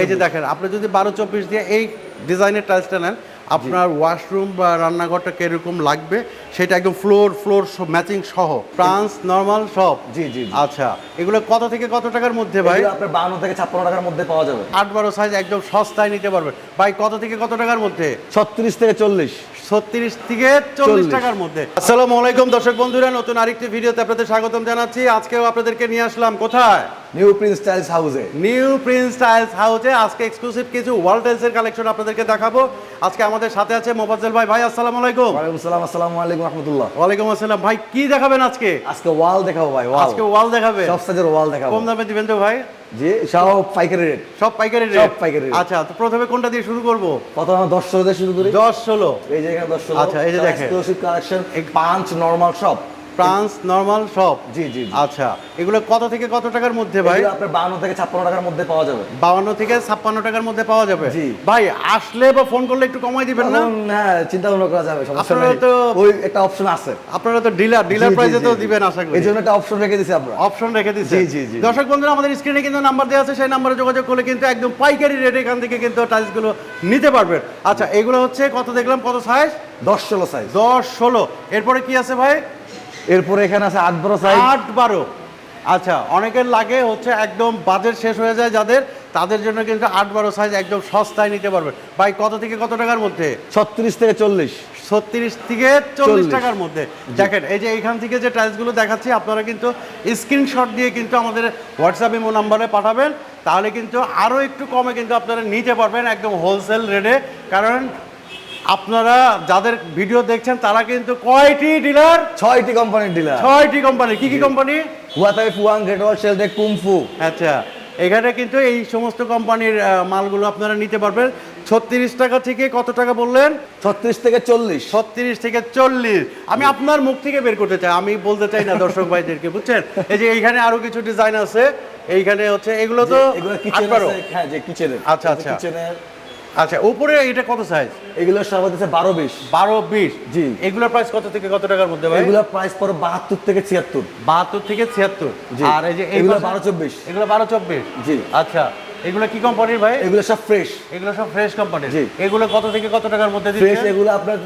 এই যে দেখেন আপনি যদি বারো চব্বিশ দিয়ে এই ডিজাইনের টাইলসটা নেন আপনার ওয়াশরুম বা রান্নাঘরটা কীরকম লাগবে সেটা একদম ফ্লোর ফ্লোর ম্যাচিং সহ ফ্রান্স নর্মাল সব? জি, জি। আচ্ছা এগুলো কত থেকে কত টাকার মধ্যে ভাই? আপনার বাউন্ন থেকে ছাপ্পান্ন টাকার মধ্যে পাওয়া যাবে। আট বারো সাইজ একদম সস্তায় নিতে পারবেন। ভাই কত থেকে কত টাকার মধ্যে? ছত্রিশ থেকে চল্লিশ। ছত্রিশ থেকে চল্লিশ। টাকার মধ্যে। আসসালামু আলাইকুম দর্শক বন্ধুরা নতুন আরেকটি ভিডিওতে আপনাদের স্বাগতম জানাচ্ছি। আজকেও আপনাদেরকে নিয়ে আসলাম কোথায়? নিউ প্রিন্স টাইলস হাউসে নিউ প্রিন্স টাইলস হাউসে আজকে এক্সক্লুসিভ কিছু ওয়াল টাইলসের কালেকশন আপনাদেরকে দেখাবো। আজকে আমাদের সাথে আছে মোফাজ্জল ভাই। ভাই আসসালামু আলাইকুম। ওয়ালাইকুম সালাম আসসালামু আলাইকুম রহমতুল্লাহ। ওয়ালাইকুম আসসালাম। ভাই কি দেখাবেন আজকে? আজকে ওয়াল দেখাবো ভাই ওয়াল আজকে ওয়াল দেখাবে সব সাইজের ওয়াল দেখাবো। কম দামে দিবেন তো ভাই? জি সব পাইকারি রেট সব পাইকারি সব পাইকারি rate। আচ্ছা তো প্রথমে কোনটা দিয়ে শুরু করব? কত আমরা দশশো দিয়ে শুরু করি। দশ ষোলো। এই যে এখানে দশশো আচ্ছা, এই যে দেখেন। এক্সক্লুসিভ কালেকশন পাঁচ নরমাল সব ফ্রান্স নর্মাল সব? জি জি। আচ্ছা এগুলো কত থেকে কত টাকার মধ্যে ভাই? আপনার বাউন্ন থেকে ছাপ্পান্ন টাকার মধ্যে পাওয়া যাবে। বাউন্ন থেকে ছাপ্পান্ন টাকার মধ্যে পাওয়া যাবে? জি। ভাই আসলে বা ফোন করলে একটু কমাই দিবেন না? হ্যাঁ চিন্তা ভাবনা করা যাবে সমস্যা আপনারা নেই। তো- ওই একটা অপশন আছে। আপনারা তো ডিলার ডিলার প্রাইসে তো দিবেন আশা করি। এই জন্য একটা অপশন রেখে দিছি আমরা। অপশন রেখে দিচ্ছে জি, জি, জি। দর্শক বন্ধুরা আমাদের স্ক্রিনে কিন্তু নাম্বার দেওয়া আছে সেই নাম্বারে যোগাযোগ করলে কিন্তু একদম পাইকারি রেটে এখান থেকে কিন্তু টাইলসগুলো নিতে পারবেন। আচ্ছা এগুলো হচ্ছে কত দেখলাম? কত সাইজ দশ ষোলো সাইজ দশ ষোলো। এরপরে কি আছে ভাই? এরপরে এখানে আছে আট বারো সাইজ আট বারো। আচ্ছা অনেকের লাগে হচ্ছে একদম বাজেট শেষ হয়ে যায় যাদের তাদের জন্য কিন্তু আট বারো সাইজ একদম সস্তায় নিতে পারবেন। ভাই কত থেকে কত টাকার মধ্যে? ছত্রিশ থেকে চল্লিশ। ছত্রিশ থেকে চল্লিশ টাকার মধ্যে। দেখেন এই যে এইখান থেকে যে টাইলসগুলো দেখাচ্ছি আপনারা কিন্তু স্ক্রিনশট দিয়ে কিন্তু আমাদের হোয়াটসঅ্যাপ ইমো নাম্বারে পাঠাবেন। তাহলে কিন্তু আরও একটু কমে কিন্তু আপনারা নিতে পারবেন একদম হোলসেল রেটে কারণ আপনারা যাদের ভিডিও দেখছেন তারা কিন্তু কয়টি ডিলার? ছয়টি কোম্পানির ডিলার। ছয়টি কোম্পানি। কি কি কোম্পানি? হুয়াতাই ফুয়াং কুমফু আচ্ছা এখানে কিন্তু এই সমস্ত কোম্পানির মালগুলো আপনারা নিতে পারবেন। ছত্রিশ টাকা থেকে কত টাকা বললেন? ছত্রিশ থেকে চল্লিশ। ছত্রিশ থেকে চল্লিশ। আমি আপনার মুখ থেকে বের করতে চাই। আমি বলতে চাই না দর্শক ভাইদেরকে বুঝছেন? এই যে এইখানে আরও কিছু ডিজাইন আছে। এইখানে হচ্ছে এগুলো তো হ্যাঁ আচ্ছা, আচ্ছা। আচ্ছা উপরে এটা কত সাইজ এগুলো সব হচ্ছে বারো বিশ। বারো বিশ? জি। এগুলোর প্রাইস কত থেকে কত টাকার মধ্যে ভাই? এগুলো প্রাইস পড়ে বাহাত্তর থেকে ছিয়াত্তর। বাহাত্তর থেকে ছিয়াত্তর। জি। আর এই যে এগুলো বারো চব্বিশ। এগুলো বারো চব্বিশ? জি। আচ্ছা এগুলো কি কোম্পানির ভাই? এগুলো সব ফ্রেশ এগুলো সব ফ্রেশ কোম্পানির জি। এগুলো কত থেকে কত টাকার মধ্যে ফ্রেশ দিচ্ছে এগুলো আপনার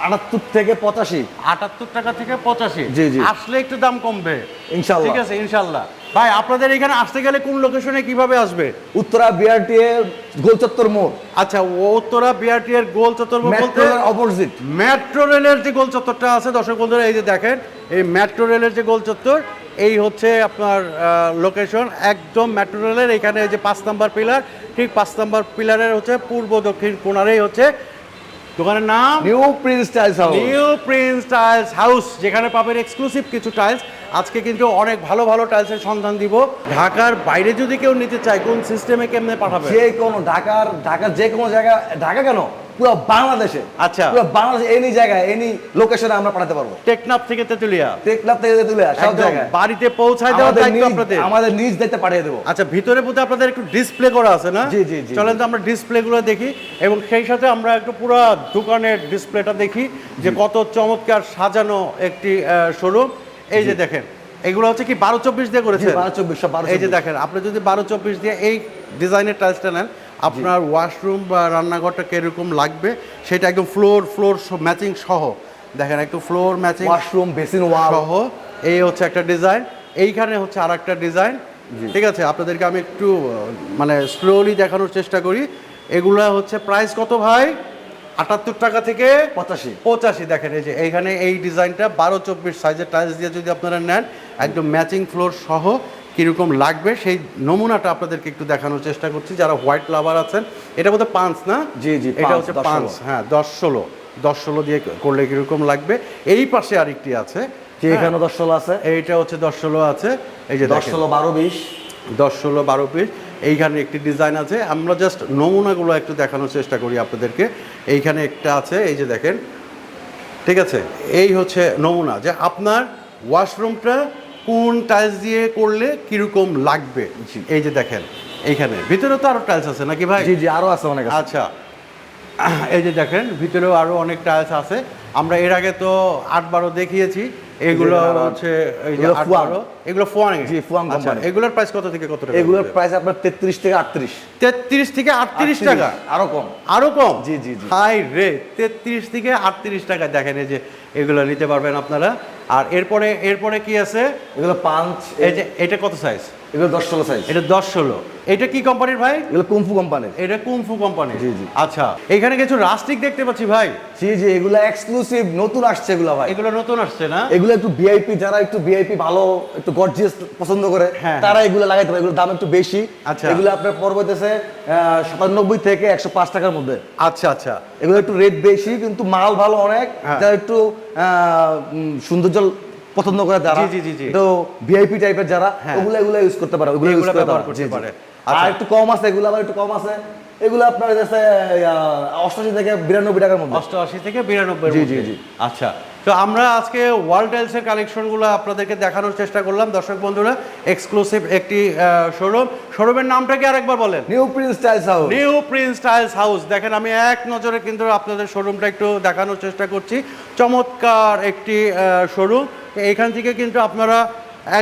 আটাত্তর থেকে পঁচাশি। আটাত্তর টাকা থেকে পঁচাশি। জি, জি। আসলে একটু দাম কমবে। ইনশাল্লাহ। ঠিক আছে ইনশাল্লাহ। ভাই আপনাদের এখানে আসতে গেলে কোন লোকেশনে কীভাবে আসবে? উত্তরা বিআরটি এর গোল চত্বর মোড়। আচ্ছা ও উত্তরা বিআরটি এর গোল চত্বর মোড় বলতে অপোজিট মেট্রো রেলের যে গোল চত্বরটা আছে দর্শক বন্ধুরা এই যে দেখেন এই মেট্রো রেলের যে গোল চত্বর এই হচ্ছে আপনার লোকেশন একদম মেট্রো রেলের। এখানে যে পাঁচ নাম্বার পিলার ঠিক পাঁচ নাম্বার পিলারের হচ্ছে পূর্ব দক্ষিণ কোণারেই হচ্ছে দোকানের নাম? New Prince tiles house new Prince tiles house যেখানে পাবেন এক্সক্লুসিভ কিছু টাইলস আজকে কিন্তু অনেক ভালো ভালো টাইলসের সন্ধান দিব। ঢাকার বাইরে যদি কেউ নিতে চায় কোন সিস্টেমে কেমনে পাঠাবে? যে কোনো ঢাকার ঢাকার যে কোনো জায়গা ঢাকা কেন? পুরো বাংলাদেশে। আচ্ছা। পুরো বাংলাদেশে এনি জায়গায় এনি লোকেশনে আমরা পাঠাতে পারব। টেকনাফ থেকে তেতুলিয়া। টেকনাফ থেকে তুলে সব জায়গায়। বাড়িতে পৌঁছায় দায়িত্ব আপনাদের। আমাদের নিজ দায়িত্বে পাঠিয়ে দেবো। আচ্ছা ভিতরে বোধহয় আপনাদের একটু ডিসপ্লে করা আছে না? জি, জি, চলেন তো আমরা ডিসপ্লে গুলো দেখি এবং সেই সাথে আমরা একটু পুরো দোকানের ডিসপ্লেটা দেখি যে কত চমৎকার সাজানো একটি শোরুম এই যে দেখেন এগুলো হচ্ছে কি বারো চব্বিশ দিয়ে করেছে বারো চব্বিশ এই যে দেখেন আপনি যদি বারো চব্বিশ দিয়ে এই ডিজাইনের টাইলসটা নেন আপনার ওয়াশরুম বা রান্নাঘরটা কীরকম লাগবে সেটা একদম ফ্লোর ফ্লোর ম্যাচিং সহ। দেখেন একটু floor matching washroom basin wall সহ। এই হচ্ছে একটা ডিজাইন এইখানে হচ্ছে আর একটা ডিজাইন ঠিক আছে আপনাদেরকে আমি একটু মানে স্লোলি দেখানোর চেষ্টা করি। এগুলা হচ্ছে প্রাইস কত ভাই? আটাত্তর টাকা থেকে পঁচাশি। পঁচাশি। দেখেন এই যে এইখানে এই ডিজাইনটা বারো চব্বিশ সাইজের টাইলস দিয়ে যদি আপনারা নেন একদম ম্যাচিং ফ্লোর সহ। কীরকম লাগবে সেই নমুনাটা আপনাদেরকে একটু দেখানোর চেষ্টা করছি। যারা হোয়াইট লাভার আছেন এটা বোধহয় পাঁচ না? জি, জি, এটা হচ্ছে পাঁচ হ্যাঁ দশ ষোলো। দশ ষোলো দিয়ে করলে কীরকম লাগবে? এই পাশে আরেকটি আছে। যে এখানে দশ ষোলো আছে। এইটা হচ্ছে দশ ষোলো আছে। এই যে দশ ষোলো বারো বিশ। দশ ষোলো বারো পিস এইখানে একটি ডিজাইন আছে। আমরা জাস্ট নমুনাগুলো একটু দেখানোর চেষ্টা করি আপনাদেরকে। এইখানে একটা আছে এই যে দেখেন। ঠিক আছে? এই হচ্ছে নমুনা। যে আপনার ওয়াশরুমটা কোন টাইলস দিয়ে করলে কীরকম লাগবে? এই যে দেখেন এইখানে। ভিতরে তো আরও টাইলস আছে নাকি ভাই? জি জি আরও আছে অনেক আচ্ছা। এই যে দেখেন ভিতরেও আরও অনেক টাইলস আছে। আমরা এর আগে তো আট বারো দেখিয়েছি। এগুলো হচ্ছে এগুলো ফুয়াং। 18 জি, ফুয়াং আচ্ছা কোম্পানি। এগুলোর প্রাইস কত থেকে কত টাকা এগুলোর প্রাইস আপনার তেত্রিশ থেকে আটত্রিশ। 33 থেকে 38 টাকা? আরও কম। আরও কম। জি, জি, জি। হাই রে তেত্রিশ থেকে আটত্রিশ টাকা দেখেন এই যে এগুলো নিতে পারবেন আপনারা। আর এরপরে এরপরে কি আছে? এগুলো পাঁচ এই যে এটা কত সাইজ এগুলো দশ ষোলো সাইজ এটা দশ ষোলো। এটা কি কোম্পানির ভাই? এগুলো কুমফু কোম্পানির এটা কুমফু কোম্পানি জি, জি। আচ্ছা এখানে কিছু রাস্টিক দেখতে পাচ্ছি ভাই। জি জি এগুলো এক্সক্লুসিভ নতুন আসছে এগুলো ভাই। এগুলো নতুন আসছে না? এগুলো একটু ভিআইপি যারা একটু ভিআইপি ভালো একটু গর্জিয়াস পছন্দ করে হ্যাঁ, তারা এগুলো লাগাইতে পারে এগুলোর দাম একটু বেশি। আচ্ছা। এগুলো আপনার পরবর্তীতে সাতানব্বই থেকে একশো পাঁচ টাকার মধ্যে। আচ্ছা আচ্ছা। এগুলো একটু রেট বেশি কিন্তু মাল ভালো অনেক। হ্যাঁ। যারা একটু সৌন্দর্য পছন্দ করে যারা জি, জি, জি, জি। তো ভিআইপি টাইপের যারা হ্যাঁ। ওগুলো এগুলো ইউজ করতে পারে ওগুলো ইউজ করতে পারে। আর আচ্ছা। একটু কম আছে এগুলো আবার একটু কম আছে। এগুলো আপনার কাছে অষ্টাশি থেকে বিরানব্বই টাকার মধ্যে। অষ্টআশি থেকে বিরানব্বই জি, জি, জি। আচ্ছা। তো আমরা আজকে ওয়ার্ল্ড টাইলসের কালেকশনগুলো আপনাদেরকে দেখানোর চেষ্টা করলাম। দর্শক বন্ধুরা এক্সক্লুসিভ একটি শোরুম শোরুমের নামটা কি আরেকবার বলেন? New Prince styles house new Prince tiles house দেখেন আমি এক নজরে কিন্তু আপনাদের শোরুমটা একটু দেখানোর চেষ্টা করছি। চমৎকার একটি শোরুম এখান থেকে কিন্তু আপনারা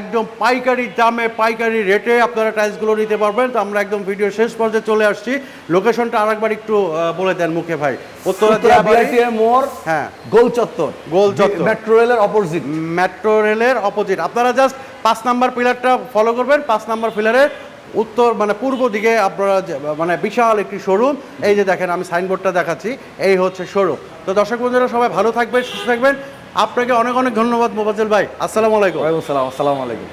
একদম পাইকারি দামে পাইকারি রেটে আপনারা টাইলসগুলো নিতে পারবেন। তো আমরা একদম ভিডিও শেষ পর্যায়ে চলে আসছি। লোকেশনটা আরেকবার একটু বলে দেন মুখে ভাই। হ্যাঁ। গোল চত্বর গোল চত্বর। মেট্রো রেলের অপোজিট মেট্রো রেলের অপোজিট আপনারা জাস্ট পাঁচ নাম্বার পিলারটা ফলো করবেন। পাঁচ নাম্বার পিলারের উত্তর মানে পূর্ব দিকে আপনারা মানে বিশাল একটি শোরুম এই যে দেখেন আমি সাইনবোর্ডটা দেখাচ্ছি। এই হচ্ছে শোরুম তো দর্শক বন্ধুরা সবাই ভালো থাকবেন সুস্থ থাকবেন। আপনাকে অনেক অনেক ধন্যবাদ মোবাজেল ভাই। আসসালামু আলাইকুম। ওয়ালাইকুম আসসালাম আসসালামু আলাইকুম।